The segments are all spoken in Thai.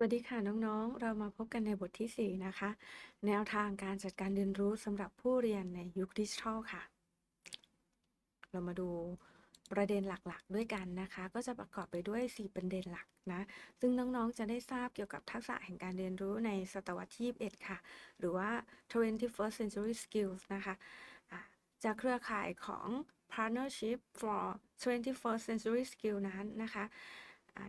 สวัสดีค่ะน้องๆ เรามาพบกันในบทที่ 4 นะคะ แนวทางการจัดการเรียนรู้สำหรับผู้เรียนในยุคดิจิทัลค่ะ เรามาดูประเด็นหลักๆ ด้วยกันนะคะ ก็จะประกอบไปด้วย 4 ประเด็นหลักนะ ซึ่งน้องๆ จะได้ทราบเกี่ยวกับทักษะแห่งการเรียนรู้ในศตวรรษที่21ค่ะ หรือว่า 21st century skills นะคะะจากเครือข่ายของ partnership for 21st century skills นั้นนะคะ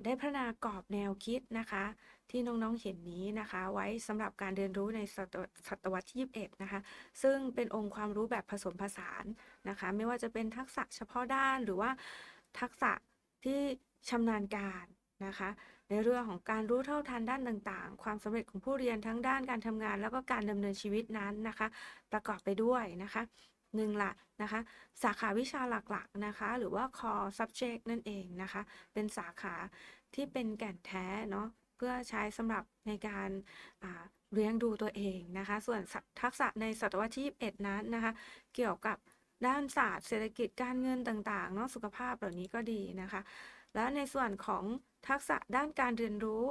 ได้พัฒนากรอบแนวคิดนะคะ ที่น้องๆเห็นนี้นะคะ ไว้สำหรับการเรียนรู้ในศตวรรษที่21นะคะ ซึ่งเป็นองค์ความรู้แบบผสมผสานนะคะ ไม่ว่าจะเป็นทักษะเฉพาะด้านหรือว่าทักษะที่ชำนาญการนะคะ ในเรื่องของการรู้เท่าทันด้านต่างๆ ความสำเร็จของผู้เรียนทั้งด้านการทำงาน แล้วก็การดำเนินชีวิตนั้นนะคะ ประกอบไปด้วยนะคะ หนึ่งละนะคะสาขาวิชาหลักๆนะคะหรือว่า core subject นั่นเองนะคะเป็นสาขาที่เป็นแก่นแท้เนาะเพื่อใช้สำหรับในการเลี้ยงดูตัวเองนะคะส่วนทักษะในศตวรรษที่21นั้นนะคะเกี่ยวกับด้านศาสตร์เศรษฐกิจการเงินต่างๆเนาะสุขภาพเหล่านี้ก็ดีนะคะ และในส่วนของทักษะด้านการเรียนรู้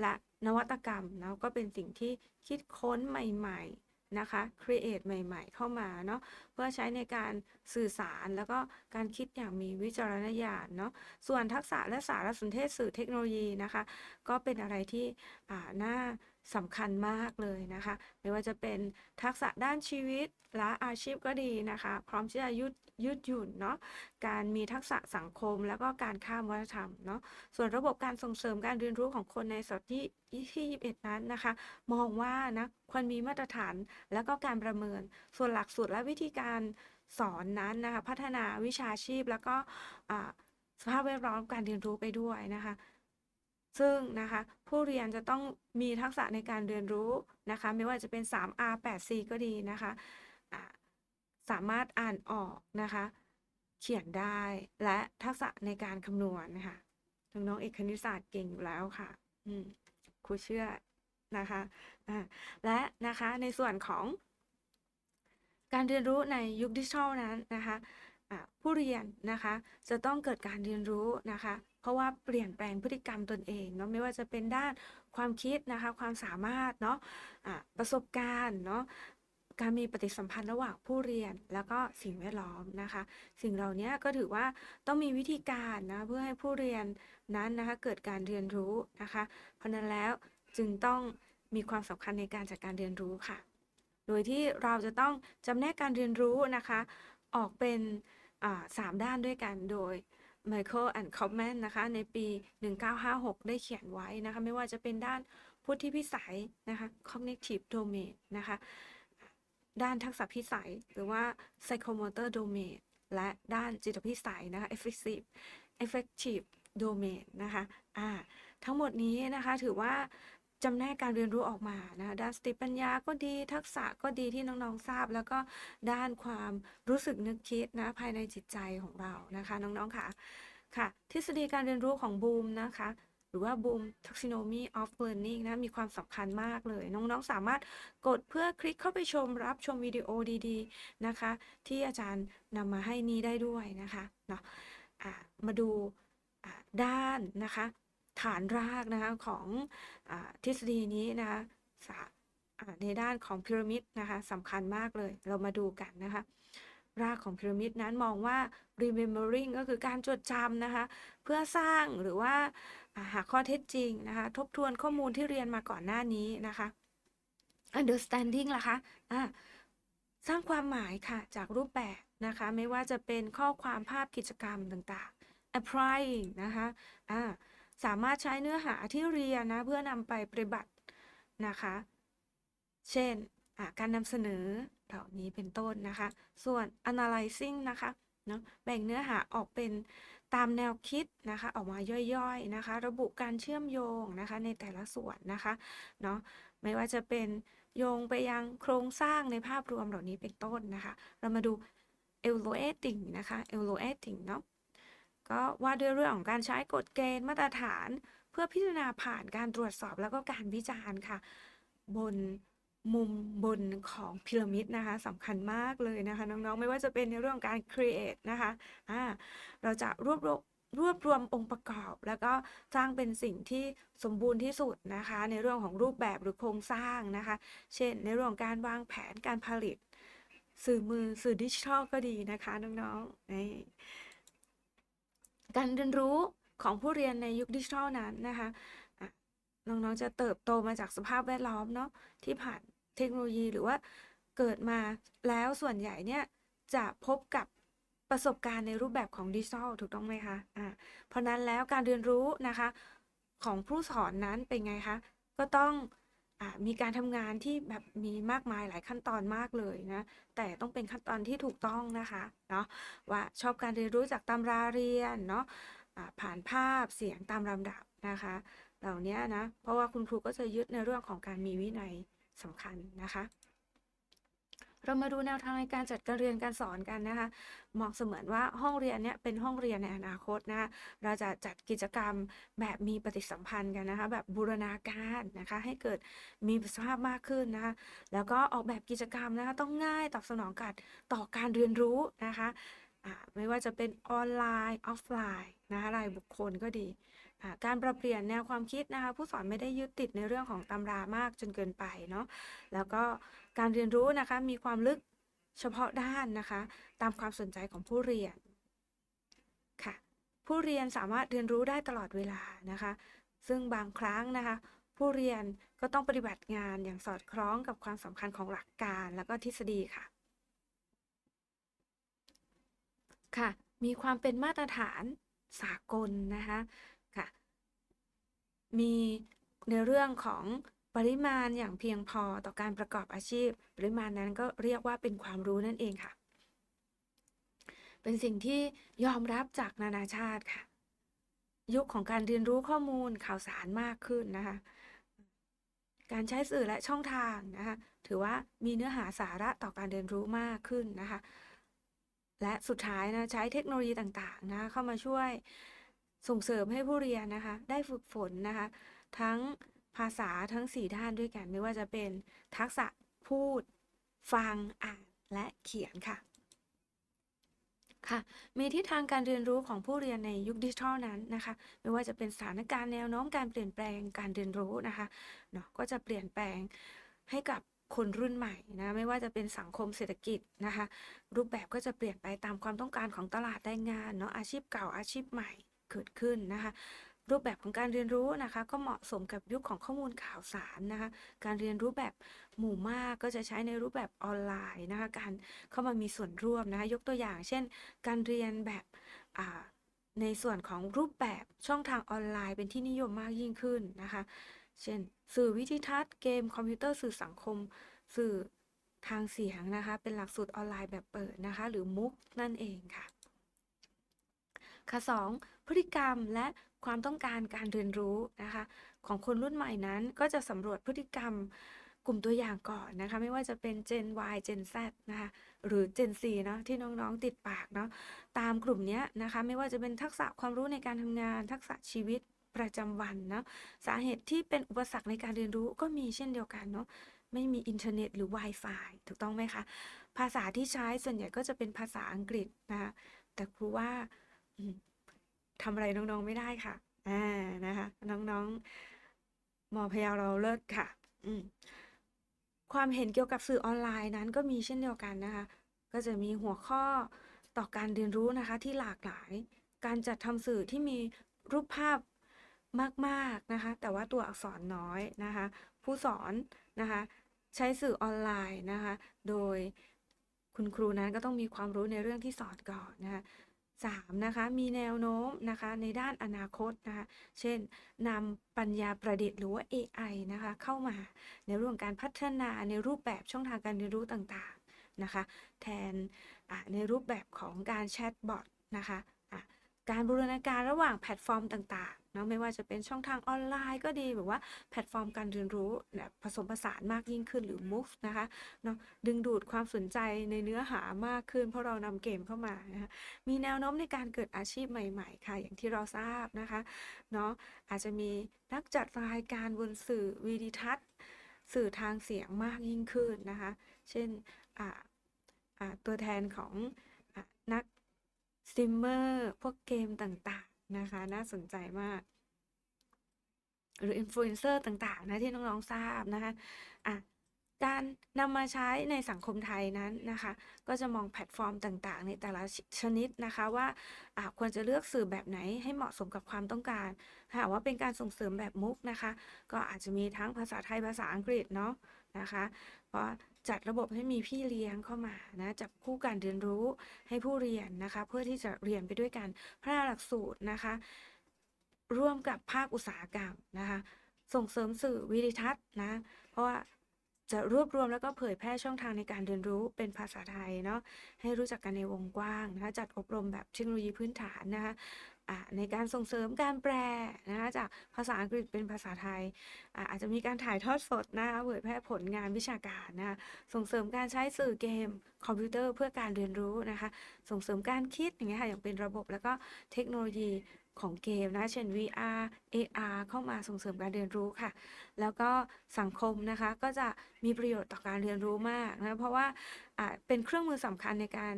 และนวัตกรรมเนาะก็เป็นสิ่งที่คิดค้นใหม่ ๆ นะคะ create ใหม่ ๆ เข้ามาเนาะเพื่อใช้ในการสื่อสารแล้วก็การคิดอย่างมีวิจารณญาณเนาะส่วนทักษะและสารสนเทศสื่อเทคโนโลยีนะคะ ก็เป็นอะไรที่น่าสำคัญมากเลยนะคะ ไม่ว่าจะเป็นทักษะด้านชีวิตและอาชีพก็ดีนะคะ พร้อมที่จะยืด ยืดหยุ่นเนาะการมีทักษะสังคม แล้วก็การข้ามวัฒนธรรมเนาะส่วนระบบการส่งเสริมการเรียนรู้ของคนในศตวรรษที่ที่21 นั้นนะคะ มองว่านะควรมีมาตรฐานแล้วก็การประเมิน ส่วนหลักสูตรและวิธีการสอนนั้นนะคะพัฒนาวิชาชีพแล้วก็สภาพแวดล้อมการเรียนรู้ไปด้วยนะคะ ซึ่งนะคะผู้เรียนจะต้องมีทักษะในการเรียนรู้นะคะ ไม่ว่าจะเป็น 3R 8C ก็ดีนะคะ สามารถอ่านออกนะคะ เขียนได้และทักษะในการคำนวณนะคะน้องๆเอกคณิตศาสตร์เก่งอยู่แล้วค่ะ อืมครูเชื่อนะคะอ่าและนะคะในส่วนของ การเรียนรู้ในยุคดิจิทัลนั้นนะคะผู้เรียนนะคะจะต้องเกิดการเรียนรู้นะคะ เพราะว่าเปลี่ยนแปลงพฤติกรรมตนเองเนาะไม่ว่าจะเป็นด้านความคิดนะคะ ความสามารถเนาะอ่าประสบการณ์เนาะ การมีปฏิสัมพันธ์ระหว่างผู้เรียนแล้วก็สิ่งแวดล้อมนะคะ สิ่งเหล่านี้ก็ถือว่าต้องมีวิธีการนะเพื่อให้ผู้เรียนนั้นนะคะเกิดการเรียนรู้นะคะ เพราะนั้นแล้วจึงต้องมีความสำคัญในการจัดการเรียนรู้ค่ะ โดยที่เราจะต้องจำแนกการเรียนรู้นะคะ ออกเป็นสามด้านด้วยกันโดย Michael and Kaufman นะคะ ในปี 1956 ได้เขียนไว้นะคะ ไม่ว่าจะเป็นด้านพุทธิพิสัยนะคะ cognitive domain นะคะ ด้านทักษะพิสัย หรือว่า psychomotor domain และด้านจิตพิสัยนะคะ affective affective domain นะคะอ่าทั้งหมดนี้นะคะถือว่าจำแนกการเรียนรู้ออกมานะคะด้านสติปัญญาก็ดีทักษะก็ดีที่น้องๆทราบ แล้วก็ด้านความรู้สึกนึกคิดนะภายในจิตใจของเรานะคะ น้องๆค่ะค่ะ ทฤษฎีการเรียนรู้ของบูมนะคะ รือว่า Boom Taxonomy of Learning นะ มีความสำคัญมากเลย น้องๆ สามารถกดเพื่อคลิกเข้าไปชมรับชมวิดีโอดีๆ นะคะ ที่อาจารย์นำมาให้นี้ได้ด้วยนะคะเนาะมาดูด้านนะคะ ฐานรากนะคะของอทฤษฎีนี้นะคะในด้านของพีระมิดนะคะสำคัญมากเลย เรามาดูกันนะคะรากของพีระมิดนั้นมองว่า remembering ก็คือการจดจำนะคะ เพื่อสร้างหรือว่า หาข้อเท็จจริงนะคะ ทบทวนข้อมูลที่เรียนมาก่อนหน้านี้นะคะ understanding ล่ะคะอ่าสร้างความหมายค่ะ จากรูปแบบนะคะ ไม่ว่าจะเป็นข้อความภาพกิจกรรมต่างๆ applying นะคะอ่าสามารถใช้เนื้อหาที่เรียนนะ เพื่อนำไปปฏิบัตินะคะ เช่นการนำเสนอเหล่านี้เป็นต้นนะคะ ส่วน analyzing นะคะเนาะแบ่งเนื้อหาออกเป็น ตามแนวคิดนะคะออกมาย่อยๆนะคะ ระบุการเชื่อมโยงนะคะในแต่ละส่วนนะคะเนาะไม่ว่าจะเป็นโยงไปยังโครงสร้างในภาพรวมเหล่านี้เป็นต้นนะคะ เรามาดู evaluating นะคะ evaluating เนาะก็ว่าด้วยเรื่องของการใช้กฎเกณฑ์มาตรฐาน เพื่อพิจารณาผ่านการตรวจสอบแล้วก็การวิจารณ์ค่ะ บน มุมบนของพีระมิดนะคะสำคัญมากเลยนะคะน้องๆ ไม่ว่าจะเป็นในเรื่องการ create นะคะอ่าเราจะรวบรวมรวบรวมองค์ประกอบ แล้วก็สร้างเป็นสิ่งที่สมบูรณ์ที่สุดนะคะ ในเรื่องของรูปแบบหรือโครงสร้างนะคะ เช่น ในเรื่องการวางแผนการผลิต สื่อมือสื่อดิจิทัลก็ดีนะคะน้องๆนี่การเรียนรู้ของผู้เรียนในยุคดิจิทัลนั้นนะคะน้องๆจะเติบโตมาจากสภาพแวดล้อมเนาะที่ผ่าน เทคโนโลยีหรือว่าเกิดมาแล้วส่วนใหญ่เนี่ยจะพบกับประสบการณ์ในรูปแบบของดิจิทัลถูกต้องไหมคะอ่าเพราะนั้นแล้วการเรียนรู้นะคะของผู้สอนนั้นเป็นไงคะ ก็ต้องอมีการทำงานที่แบบมีมากมายหลายขั้นตอนมากเลยนะ แต่ต้องเป็นขั้นตอนที่ถูกต้องนะคะเนาะว่าชอบการเรียนรู้จากตำราเรียนเนาะอ่าผ่านภาพเสียงตามลำดับนะคะ เหล่านี้นะ เพราะว่าคุณครูก็จะยึดในเรื่องของการมีวินัย สำคัญนะคะ เรามาดูแนวทางในการจัดการเรียนการสอนกันนะคะมองเสมือนว่าห้องเรียนเนี่ยเป็นห้องเรียนในอนาคตนะคะเราจะจัดกิจกรรมแบบมีปฏิสัมพันธ์กันนะคะแบบบูรณาการนะคะให้เกิดมีประสิทธิภาพมากขึ้นนะคะแล้วก็ออกแบบกิจกรรมนะคะต้องง่ายตอบสนองกับต่อการเรียนรู้นะคะไม่ว่าจะเป็นออนไลน์ออฟไลน์นะคะรายบุคคลก็ดี การปรับเปลี่ยนแนวความคิดนะคะ ผู้สอนไม่ได้ยึดติดในเรื่องของตำรามากจนเกินไปเนาะแล้วก็การเรียนรู้นะคะมีความลึกเฉพาะด้านนะคะ ตามความสนใจของผู้เรียนค่ะ ผู้เรียนสามารถเรียนรู้ได้ตลอดเวลานะคะ ซึ่งบางครั้งนะคะ ผู้เรียนก็ต้องปฏิบัติงานอย่างสอดคล้องกับความสำคัญของหลักการแล้วก็ทฤษฎีค่ะ ค่ะ มีความเป็นมาตรฐานสากลนะคะค่ะ มีในเรื่องของปริมาณอย่างเพียงพอต่อการประกอบอาชีพ ปริมาณนั้นก็เรียกว่าเป็นความรู้นั่นเองค่ะ เป็นสิ่งที่ยอมรับจากนานาชาติค่ะ ยุคของการเรียนรู้ข้อมูลข่าวสารมากขึ้นนะคะ การใช้สื่อและช่องทางนะคะถือว่ามีเนื้อหาสาระต่อการเรียนรู้มากขึ้นนะคะ และสุดท้ายนะใช้เทคโนโลยีต่างๆนะคะเข้ามาช่วย ส่งเสริมให้ผู้เรียนนะคะ ได้ฝึกฝนนะคะ ทั้งภาษาทั้ง 4 ด้านด้วยกัน ไม่ว่าจะเป็นทักษะพูด ฟัง อ่าน และเขียนค่ะ ค่ะ มีทิศทางการเรียนรู้ของผู้เรียนในยุคดิจิทัลนั้นนะคะ ไม่ว่าจะเป็นสถานการณ์แนวโน้มการเปลี่ยนแปลงการเรียนรู้นะคะเนาะก็จะเปลี่ยนแปลงให้กับคนรุ่นใหม่นะไม่ว่าจะเป็นสังคมเศรษฐกิจนะคะ รูปแบบก็จะเปลี่ยนไปตามความต้องการของตลาดแรงงานเนาะอาชีพเก่าอาชีพใหม่ เกิดขึ้นนะคะ รูปแบบของการเรียนรู้นะคะ ก็เหมาะสมกับยุคของข้อมูลข่าวสารนะคะ การเรียนรู้แบบหมู่มากก็จะใช้ในรูปแบบออนไลน์นะคะ การเข้ามามีส่วนร่วมนะคะ ยกตัวอย่าง เช่น การเรียนแบบในส่วนของรูปแบบช่องทางออนไลน์เป็นที่นิยมมากยิ่งขึ้นนะคะ เช่น สื่อวิทิทัศน์เกมคอมพิวเตอร์สื่อสังคม สื่อทางเสียงนะคะ เป็นหลักสูตรออนไลน์แบบเปิดนะคะ หรือมุกนั่นเองค่ะ ค่ะ 2. พฤติกรรมและความต้องการการเรียนรู้นะคะ ของคนรุ่นใหม่นั้นก็จะสำรวจพฤติกรรมกลุ่มตัวอย่างก่อนนะคะ ไม่ว่าจะเป็น Gen Y Gen Z นะคะหรือ Gen Z เนาะที่น้องๆติดปากเนาะตามกลุ่มนี้นะคะ ไม่ว่าจะเป็นทักษะความรู้ในการทำงาน ทักษะชีวิตประจำวันเนาะสาเหตุที่เป็นอุปสรรคในการเรียนรู้ก็มีเช่นเดียวกันเนาะไม่มีอินเทอร์เน็ตหรือ Wi-Fi ถูกต้องไหมคะ ภาษาที่ใช้ส่วนใหญ่ก็จะเป็นภาษาอังกฤษนะคะแต่ครูว่า ทำอะไรน้องๆไม่ได้ค่ะ อ่านะคะ น้องๆมอพยาวเราเลิศค่ะ อืมความเห็นเกี่ยวกับสื่อออนไลน์นั้นก็มีเช่นเดียวกันนะคะ ก็จะมีหัวข้อต่อการเรียนรู้นะคะที่หลากหลาย การจัดทำสื่อที่มีรูปภาพมากๆนะคะ แต่ว่าตัวอักษรน้อยนะคะ ผู้สอนนะคะ ใช้สื่อออนไลน์นะคะ โดยคุณครูนั้นก็ต้องมีความรู้ในเรื่องที่สอนก่อนนะคะ สามนะคะมีแนวโน้มนะคะในด้านอนาคตนะคะเช่นนำปัญญาประดิษฐ์หรือว่า AI นะคะเข้ามาในเรื่องการพัฒนาในรูปแบบช่องทางการเรียนรู้ต่างๆนะคะแทนในรูปแบบของการแชทบอทนะคะะการบูรณาการระหว่างแพลตฟอร์มต่างๆ เนาะไม่ว่าจะเป็นช่องทางออนไลน์ก็ดีหรือว่าแพลตฟอร์มการเรียนรู้แบบผสมผสานมากยิ่งขึ้นหรือ MOOC นะคะเนาะดึงดูดความสนใจในเนื้อหามากขึ้น เพราะเรานำเกมเข้ามานะคะมีแนวโน้มในการเกิดอาชีพใหม่ๆค่ะ อย่างที่เราทราบนะคะเนาะอาจจะมีนักจัดรายการบนสื่อวีดิทัศน์ สื่อทางเสียงมากยิ่งขึ้นนะคะ เช่นตัวแทนของอนักสตรีมเมอร์ พวกเกมต่าง นะคะ น่าสนใจมาก หรืออินฟลูเอนเซอร์ต่าง ๆ นะที่น้อง ๆ ทราบนะคะอะ การนำมาใช้ในสังคมไทยนั้นนะคะ ก็จะมองแพลตฟอร์มต่างๆ ในแต่ละชนิดนะคะว่าควรจะเลือกสื่อแบบไหนให้เหมาะสมกับความต้องการหากว่าเป็นการส่งเสริมแบบมุกนะคะ ก็อาจจะมีทั้งภาษาไทยภาษาอังกฤษเนาะนะคะเพราะจัดระบบให้มีพี่เลี้ยงเข้ามานะจับคู่การเรียนรู้ให้ผู้เรียนนะคะ เพื่อที่จะเรียนไปด้วยกันพัฒนาหลักสูตรนะคะ ร่วมกับภาคอุตสาหกรรมนะคะ ส่งเสริมสื่อวิดิทัศน์นะ เพราะว่า จะรวบรวมแล้วก็เผยแพร่ช่องทางในการเรียนรู้เป็นภาษาไทยเนาะให้รู้จักกันในวงกว้างนะคะจัดอบรมแบบเทคโนโลยีพื้นฐานนะคะในการส่งเสริมการแปลนะคะจากภาษาอังกฤษเป็นภาษาไทยอาอาจจะมีการถ่ายทอดสดนะคะเผยแพร่ผลงานวิชาการนะคะส่งเสริมการใช้สื่อเกมคอมพิวเตอร์เพื่อการเรียนรู้นะคะส่งเสริมการคิดอย่างเงี้ยค่ะอย่างเป็นระบบแล้วก็เทคโนโลยี ของเกมนะเช่น VR AR เข้ามาส่งเสริมการเรียนรู้ค่ะ แล้วก็สังคมนะคะก็จะมีประโยชน์ต่อการเรียนรู้มากนะเพราะว่าเป็นเครื่องมือสำคัญในการ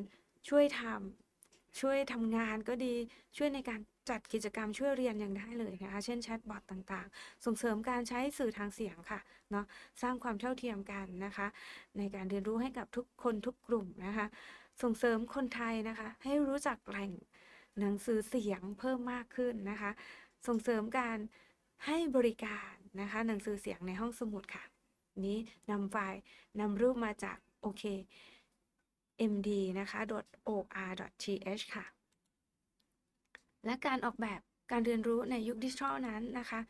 ช่วยทำช่วยทำงานก็ดีช่วยในการจัดกิจกรรมช่วยเรียนอย่างได้เลยนะคะ เช่นแชทบอทต่างๆ ส่งเสริมการใช้สื่อทางเสียงค่ะเนาะสร้างความเท่าเทียมกันนะคะ ในการเรียนรู้ให้กับทุกคนทุกกลุ่มนะคะ ส่งเสริมคนไทยนะคะ ให้รู้จักแหล่ง หนังสือเสียงเพิ่มมากขึ้นนะคะ ส่งเสริมการให้บริการนะคะ หนังสือเสียงในห้องสมุดค่ะ นี้นำไฟล์นำรูปมาจากโอเค md นะคะ .or.th ค่ะ และการออกแบบการเรียนรู้ในยุคดิจิทัลนั้นนะคะ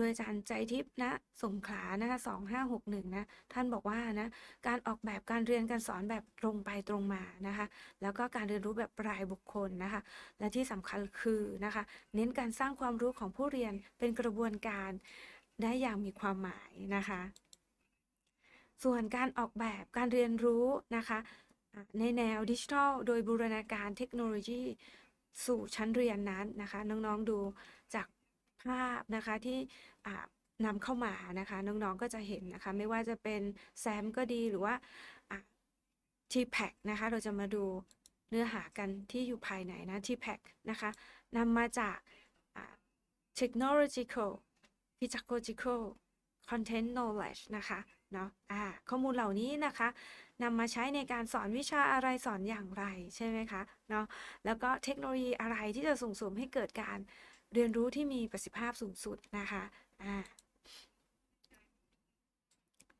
ดยอาจารย์ใจทิพย์นะสงขลานะคะ2561นะท่านบอกว่านะการออกแบบการเรียนการสอนแบบตรงไปตรงมานะคะแล้วก็การเรียนรู้แบบรายบุคคลนะคะและที่สำคัญคือนะคะเน้นการสร้างความรู้ของผู้เรียนเป็นกระบวนการได้อย่างมีความหมายนะคะ ส่วนการออกแบบการเรียนรู้นะคะในแนวดิจิทัล โดยบูรณาการเทคโนโลยีสู่ชั้นเรียนนั้นนะคะ น้อง ๆ ดูจาก ภาพนะคะที่นำเข้ามานะคะน้องๆก็จะเห็นนะคะไม่ว่าจะเป็นแซมก็ดีหรือว่าอะ TPAC นะคะเราจะมาดูเนื้อหากันที่อยู่ภายในนะ TPAC นะคะนำมาจาก technological pedagogical content knowledge นะคะเนาะอ่าข้อมูลเหล่านี้นะคะนำมาใช้ในการสอนวิชาอะไรสอนอย่างไรใช่ไหมคะเนาะแล้วก็เทคโนโลยีอะไรที่จะส่งเสริมให้เกิดการ เรียนรู้ที่มีประสิทธิภาพสูงสุดนะคะอ่า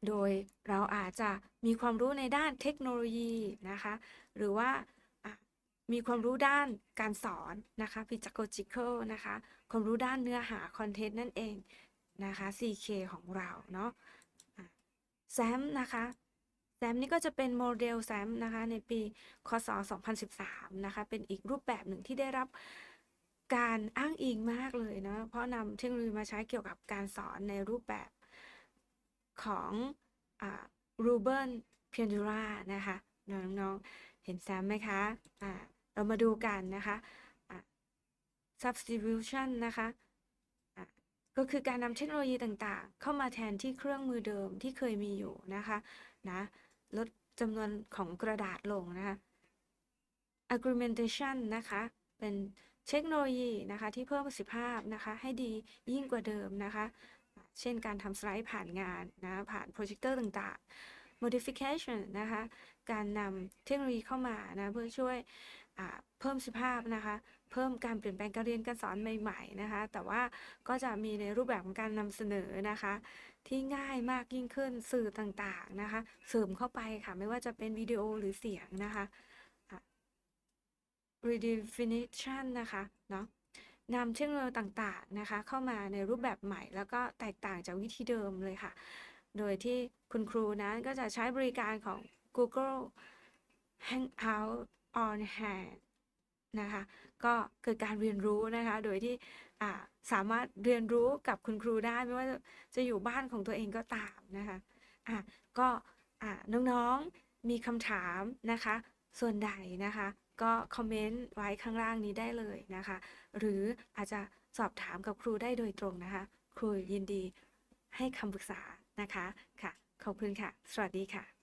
โดยเราอาจจะมีความรู้ในด้านเทคโนโลยีนะคะ หรือว่ามีความรู้ด้านการสอนนะคะ pedagogical นะคะ ความรู้ด้านเนื้อหาคอนเทนต์นั่นเองนะคะ 4K ของเราเนาะแซมนะคะแซมนี่ก็จะเป็นโมเดลแซมนะคะในปีคศ 2013 นะคะ เป็นอีกรูปแบบหนึ่งที่ได้รับ การอ้างอิงมากเลยนะ เพราะนำเทคโนโลยีมาใช้เกี่ยวกับการสอนในรูปแบบของรูเบิร์นเพียนดูรานะคะน้องๆเห็นแซมไหมคะอ่าเรามาดูกันนะคะะ substitution นะคะะก็คือการนำเทคโนโลยีต่างๆ เข้ามาแทนที่เครื่องมือเดิมที่เคยมีอยู่นะคะนะลดจำนวนของกระดาษลงนะคะ augmentation นะคะ เป็น เทคโนโลยีนะคะที่เพิ่มประสิทธิภาพนะคะให้ดียิ่งกว่าเดิมนะคะ เช่นการทำสไลด์ผ่านงานนะผ่านโปรเจคเตอร์ต่างๆ modification นะคะการนำเทคโนโลยีเข้ามานะเพื่อช่วยเพิ่มประสิทธิภาพนะคะเพิ่มการเปลี่ยนแปลงการเรียนการสอนใหม่ๆนะคะแต่ว่าก็จะมีในรูปแบบของการนำเสนอนะคะที่ง่ายมากยิ่งขึ้นสื่อต่างๆนะคะเสริมเข้าไปค่ะไม่ว่าจะเป็นวิดีโอหรือเสียงนะคะ redefinition นะคะเนาะนำเทคโนโลยีต่างๆนะคะ เข้ามาในรูปแบบใหม่ แล้วก็แตกต่างจากวิธีเดิมเลยค่ะ โดยที่คุณครูนั้นก็จะใช้บริการของ Google Hangout on Hand นะคะ ก็เกิดการเรียนรู้นะคะ โดยที่สามารถเรียนรู้กับคุณครูได้ไม่ว่าจะอยู่บ้านของตัวเองก็ตามนะคะะก็น้องๆมีคำถามนะคะ ส่วนใดนะคะ ก็คอมเมนต์ไว้ข้างล่างนี้ได้เลยนะคะ หรืออาจจะสอบถามกับครูได้โดยตรงนะคะ ครูยินดีให้คำปรึกษานะคะค่ะ ขอบคุณค่ะ สวัสดีค่ะ